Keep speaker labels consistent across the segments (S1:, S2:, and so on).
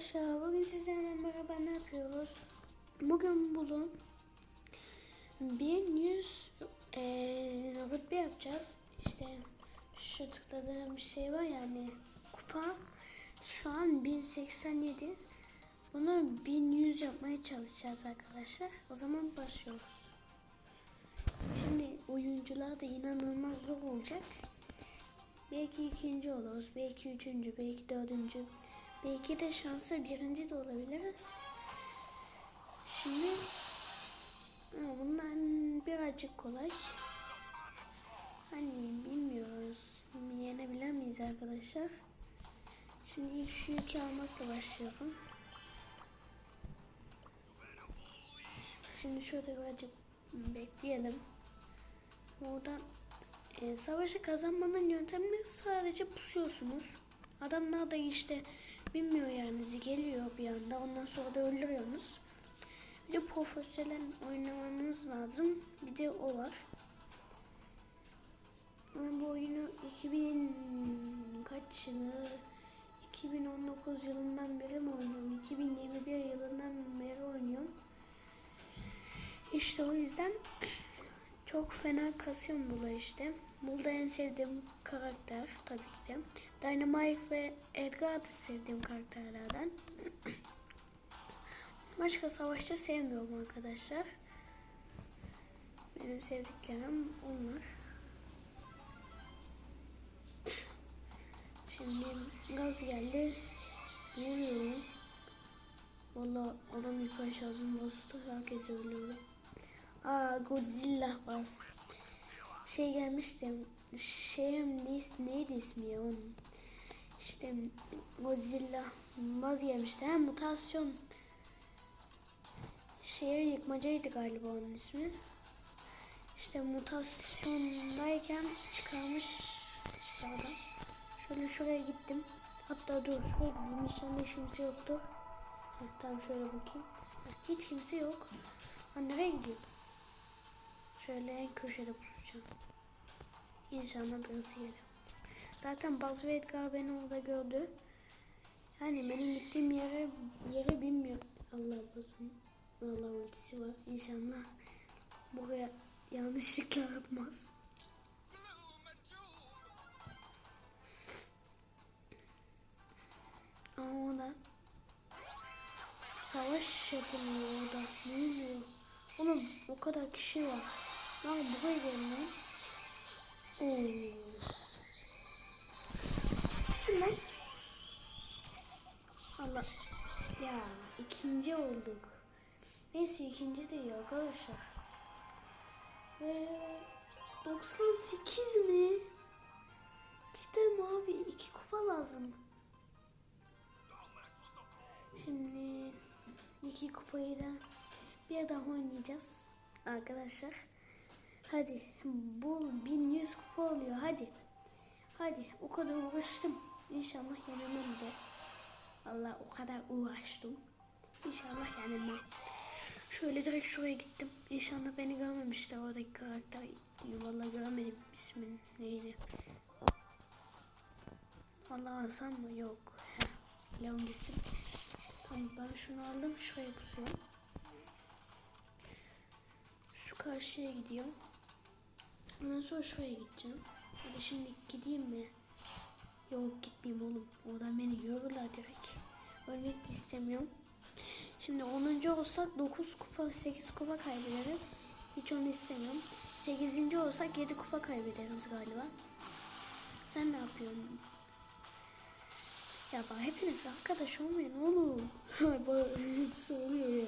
S1: Arkadaşlar bugün sizlerle merhaba ne yapıyoruz? Bugün bulun 1100 eee rütbe yapacağız. İşte şu tıkladığım bir şey var yani kupa şu an 1087. Bunu 1100 yapmaya çalışacağız arkadaşlar. O zaman başlıyoruz. Şimdi oyuncular da inanılmaz zor olacak. Belki ikinci oluruz, belki üçüncü, belki dördüncü, belki de şansı birinci de olabiliriz. Şimdi ha, bundan birazcık kolay. Hani bilmiyoruz, yenebilir miyiz arkadaşlar? Şimdi ilk şu yükü almakla başlıyorum. Şimdi şöyle birazcık bekleyelim. Oradan e, savaşı kazanmanın yöntemini sadece pusuyorsunuz. Adamlar da işte bilmiyor yani geliyor bir anda ondan sonra da öldürüyorsunuz. Bir de profesyonel oynamanız lazım. Bir de o var. Ben bu oyunu 2000 kaç yılı 2019 yılından beri mi oynuyorum? 2021 yılından beri oynuyorum. İşte o yüzden çok fena kasıyorum burada işte. Burada en sevdiğim karakter tabii ki de. Dynamite ve Edgar da sevdiğim karakterlerden. Başka savaşçı sevmiyorum arkadaşlar. Benim sevdiklerim onlar. Şimdi gaz geldi. Vuruyorum. Valla adam ilk şarjım bozdu. Herkes ölüyordu. Aa Godzilla bas. Şey gelmişti. Şey ne, neydi ismi ya onun? İşte Godzilla baz gelmişti. Ha mutasyon. Şehir yıkmacaydı galiba onun ismi. İşte mutasyondayken çıkarmış işte. Şöyle şuraya gittim. Hatta dur şuraya gideyim. İnşallah hiç kimse yoktur. Ha, tamam şöyle bakayım. Hiç kimse yok. Ha, nereye gidiyor? Şöyle en köşede pusacağım. İnşallah birisi gelir. Zaten Buzz ve Edgar beni orada gördü. Yani benim gittiğim yere yeri bilmiyor. Allah basın. Allah ultisi var. İnşallah buraya yanlışlıkla atmaz. Ama orada savaş yapılıyor orada. Ne oluyor? Oğlum o kadar kişi var. Lan buraya gelin lan. Oo. Lan. Allah. Ya ikinci olduk. Neyse ikinci değil arkadaşlar. Ve 98 mi? Cidden abi? iki kupa lazım. Şimdi iki kupayı da bir daha oynayacağız arkadaşlar. Hadi bu 1100 kupa oluyor hadi. Hadi o kadar uğraştım. İnşallah yenemem de. Allah o kadar uğraştım. İnşallah yenemem. Şöyle direkt şuraya gittim. İnşallah beni görmemişler oradaki karakter. Vallahi göremedim ismin neydi. Vallahi alsam mı? Yok. Heh. Leon gitsin. Tamam ben şunu aldım. Şuraya pusuyorum. Şu karşıya gidiyorum. Ondan sonra şuraya gideceğim. Hadi şimdi gideyim mi? Yok gitmeyeyim oğlum. Oradan beni görürler direkt. Ölmek istemiyorum. Şimdi 10. olsak 9 kupa 8 kupa kaybederiz. Hiç onu istemiyorum. 8. olsak 7 kupa kaybederiz galiba. Sen ne yapıyorsun? Ya bak hepiniz arkadaş olmayın oğlum. Bak hepsi oluyor ya.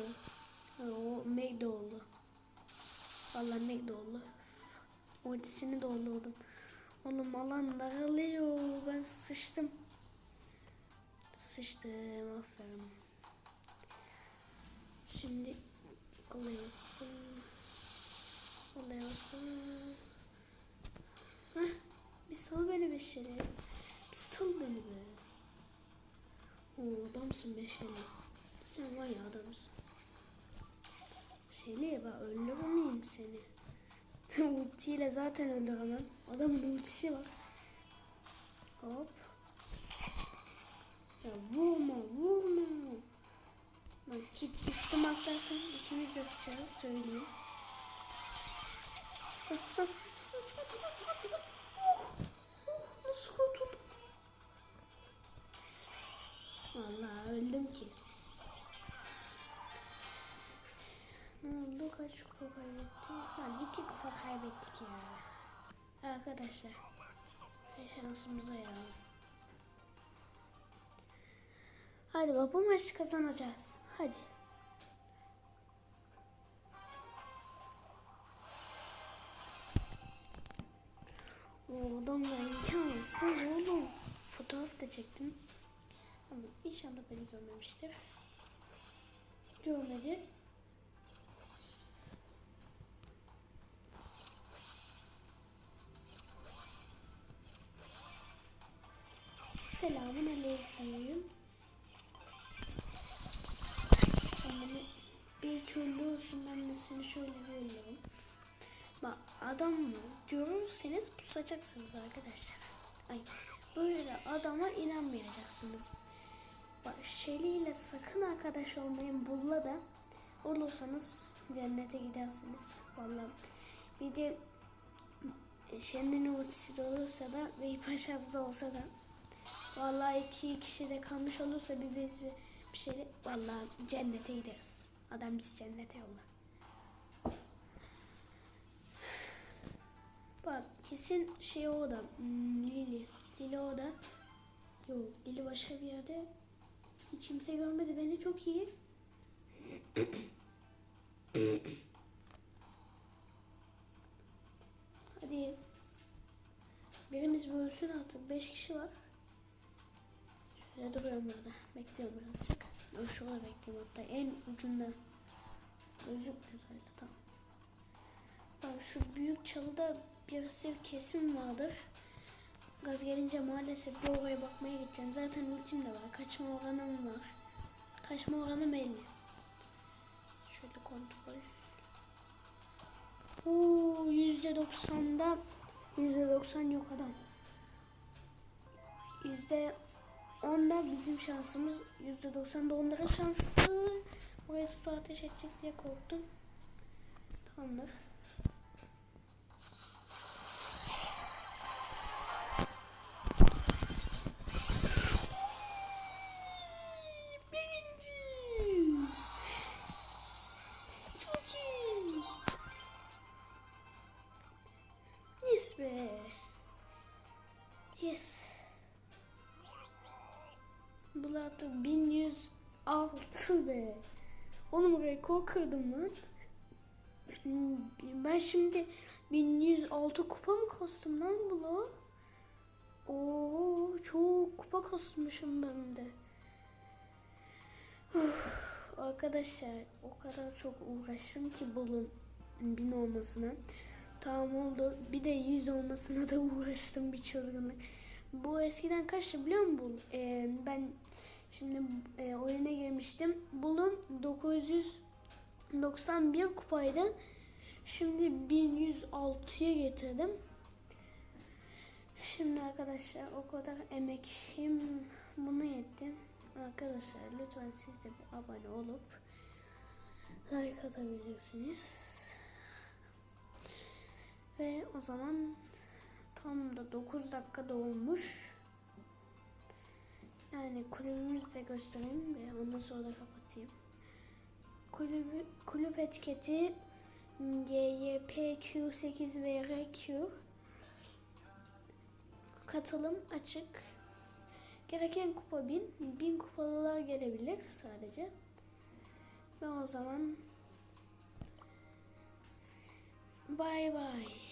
S1: O Meg oldu. Vallahi Meg oldu. O dizini doldurdum. Oğlum alan daralıyor. Ben sıçtım. Sıçtım aferin. Şimdi alıyorsun. Alıyorsun. Heh, bir sal beni beşeri. Bir sal beni be. Oo, adamsın beşeri. Sen var ya adamsın. Seni ben öldürür müyüm seni? Ultiyle zaten öldüremem. Adamın ultisi var. Hop. Ya vurma vurma. Bak git üstüme atlarsan ikimiz de sıçarız söyleyeyim. Nasıl kurtuldum? Vallahi öldüm ki. Kaç kupa kaybettik? Lan iki kupa kaybettik ya. Arkadaşlar. Şansımıza ya. Hadi baba maçı kazanacağız. Hadi. O adam da imkansız oğlum. Fotoğraf da çektim. Ama inşallah beni görmemiştir. Görmedi. Selamun aleyküm. Sen bir köylü olsun ben de seni şöyle yolladım. Bak adam mı görürseniz pusacaksınız arkadaşlar. Ay böyle adama inanmayacaksınız. Bak Şeli ile sakın arkadaş olmayın. Bulla da olursanız cennete gidersiniz. Vallahi bir de Şenli'nin otisi de olursa da ve İpaşaz da olsa da Vallahi iki kişi de kalmış olursa bir bezi bir şey vallahi cennete gideriz. Adam bizi cennete yollar. Bak kesin şey o da hmm, Lili. Lili o da. Yok Lili başka bir yerde. Hiç kimse görmedi beni çok iyi. Hadi. Biriniz bölsün artık. Beş kişi var. Şöyle duruyorum burada. Bekliyorum birazcık. Dur şurada bekliyorum hatta en ucunda. Gözükmüyor öyle tamam. Bak şu büyük çalıda birisi kesin vardır. Gaz gelince maalesef bir oraya bakmaya gideceğim. Zaten ultim de var. Kaçma oranım var. Kaçma oranım 50. Şöyle kontrol. Oo, %90'da %90 yok adam. %90 onlar bizim şansımız. %90 da onların şansı. Buraya su ateş edecek diye korktum. Tamamdır. Yes. Yes. Bulatı 1106 be. Oğlum rekor kırdım lan. Hmm, Ben şimdi 1106 kupa mı kastım lan bula? Oo çok kupa kasmışım ben de. Uf, arkadaşlar o kadar çok uğraştım ki bunun bin olmasına. Tamam oldu. Bir de 100 olmasına da uğraştım bir çılgınlık. Bu eskiden kaçtı biliyor musun? Ee, ben şimdi e, oyuna girmiştim. Bulun 991 kupaydı. Şimdi 1106'ya getirdim. Şimdi arkadaşlar o kadar emekim bunu yetti. Arkadaşlar lütfen siz de bir abone olup like atabilirsiniz. Ve o zaman tam da 9 dakika dolmuş. Yani kulübümüzü de göstereyim ve ondan sonra da kapatayım. Kulübü, kulüp etiketi YYPQ8 ve RQ katılım açık. Gereken kupa 1000. 1000 kupalılar gelebilir sadece. Ve o zaman bay bay.